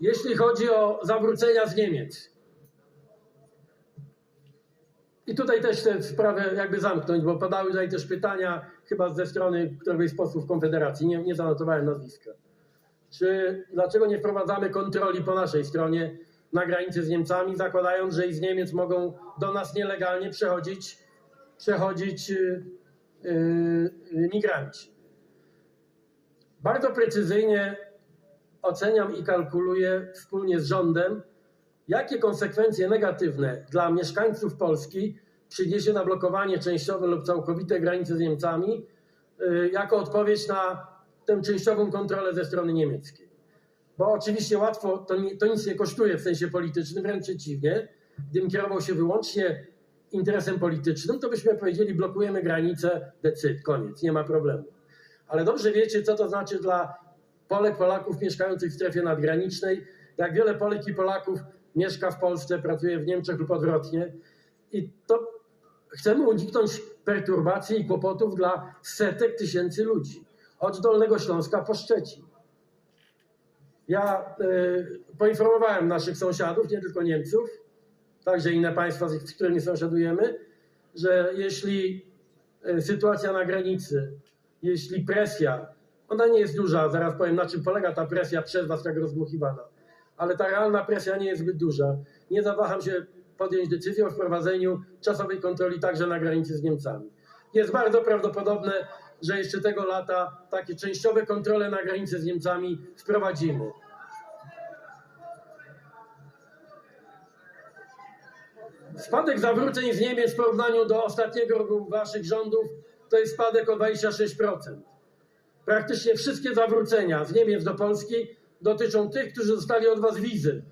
Jeśli chodzi o zawrócenia z Niemiec. I tutaj też chcę sprawę jakby zamknąć, bo padały tutaj też pytania chyba ze strony któregoś z posłów Konfederacji, nie, nie zanotowałem nazwiska. Czy dlaczego nie wprowadzamy kontroli po naszej stronie na granicy z Niemcami, zakładając, że i z Niemiec mogą do nas nielegalnie przechodzić, przechodzić yy, yy, migranci? Bardzo precyzyjnie oceniam i kalkuluję wspólnie z rządem, jakie konsekwencje negatywne dla mieszkańców Polski przyniesie zablokowanie częściowe lub całkowite granicy z Niemcami yy, jako odpowiedź na tę częściową kontrolę ze strony niemieckiej. Bo oczywiście łatwo, to, nie, to nic nie kosztuje w sensie politycznym, wręcz przeciwnie. Gdybym kierował się wyłącznie interesem politycznym, to byśmy powiedzieli, blokujemy granicę, decyd, koniec, nie ma problemu. Ale dobrze wiecie, co to znaczy dla Polek, Polaków mieszkających w strefie nadgranicznej, jak wiele Polek i Polaków mieszka w Polsce, pracuje w Niemczech lub odwrotnie. I to chcemy uniknąć perturbacji i kłopotów dla setek tysięcy ludzi. Od Dolnego Śląska po Szczecin. Ja y, poinformowałem naszych sąsiadów, nie tylko Niemców, także inne państwa, z którymi sąsiadujemy, że jeśli y, sytuacja na granicy, jeśli presja, ona nie jest duża, zaraz powiem na czym polega ta presja przez was tak rozdmuchiwana, ale ta realna presja nie jest zbyt duża. Nie zawaham się podjąć decyzję o wprowadzeniu czasowej kontroli także na granicy z Niemcami. Jest bardzo prawdopodobne, że jeszcze tego lata takie częściowe kontrole na granicy z Niemcami wprowadzimy. Spadek zawróceń z Niemiec w porównaniu do ostatniego roku waszych rządów to jest spadek o 26%. Praktycznie wszystkie zawrócenia z Niemiec do Polski dotyczą tych, którzy dostali od was wizy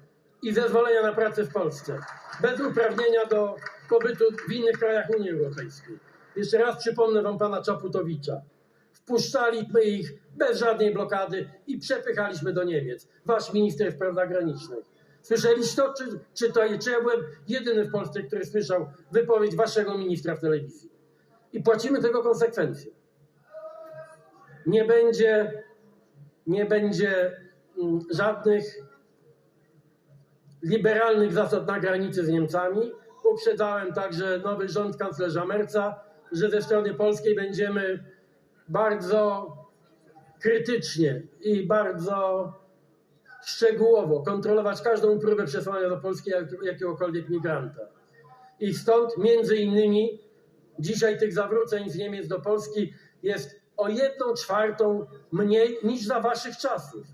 i zezwolenia na pracę w Polsce, bez uprawnienia do pobytu w innych krajach Unii Europejskiej. Jeszcze raz przypomnę wam pana Czaputowicza. Wpuszczaliśmy ich bez żadnej blokady i przepychaliśmy do Niemiec. Wasz minister spraw zagranicznych. Słyszeliście to, czy, czy, to, czy ja byłem jedyny w Polsce, który słyszał wypowiedź waszego ministra w telewizji? I płacimy tego konsekwencje. Nie będzie, nie będzie mm, żadnych liberalnych zasad na granicy z Niemcami. Uprzedzałem także nowy rząd kanclerza Merca, że ze strony polskiej będziemy bardzo krytycznie i bardzo szczegółowo kontrolować każdą próbę przesłania do Polski jak, jakiegokolwiek migranta. I stąd między innymi dzisiaj tych zawróceń z Niemiec do Polski jest o jedną czwartą mniej niż za waszych czasów.